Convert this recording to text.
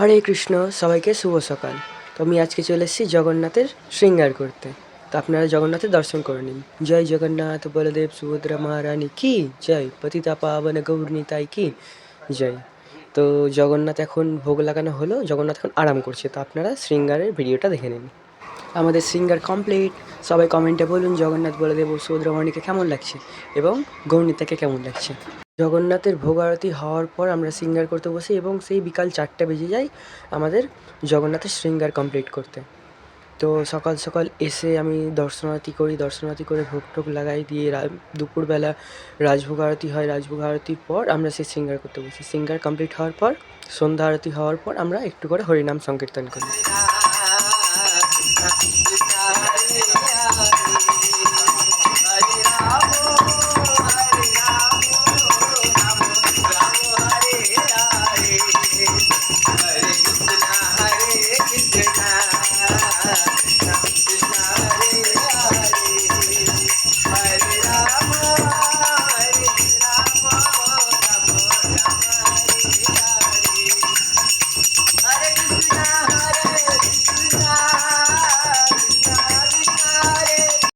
হরে কৃষ্ণ, সবাইকে শুভ সকাল। তো আমি আজকে চলে এসেছি জগন্নাথের শৃঙ্গার করতে। তো আপনারা জগন্নাথের দর্শন করে নিন। জয় জগন্নাথ, বলদেব, সুভদ্রা, মহারানী, কি? জয়। পতিতা, পাবন গৌরনীতাই কি? জয়। তো জগন্নাথ এখন ভোগ লাগানো হলো। জগন্নাথ এখন আরাম করছে। তো আপনারা শৃঙ্গারের ভিডিওটা দেখে নিন। আমাদের সিঙ্গার কমপ্লিট সবাই কমেন্টে বলুন, জগন্নাথ বলদেব ও সুভদ্রমণিকে কেমন লাগছে এবং গৌরনীতাকে কেমন লাগছে? জগন্নাথের ভোগ আরতি হওয়ার পর আমরা সিঙ্গার করতে বসি এবং সেই বিকাল চারটে বেজে যায় আমাদের জগন্নাথের শৃঙ্গার কমপ্লিট করতে। তো সকাল সকাল এসে আমি দর্শনারতি করি দর্শনারতি করে ভোগ টোগ লাগাই দিয়ে দুপুরবেলা রাজভোগ আরতি হয়। রাজভোগ আরতির পর আমরা সেই সিঙ্গার করতে বসি। সিঙ্গার কমপ্লিট হওয়ার পর, সন্ধ্যা আরতি হওয়ার পর আমরা একটু করে হরিনাম সংকীর্তন করি। Krishna, Ram Krishna.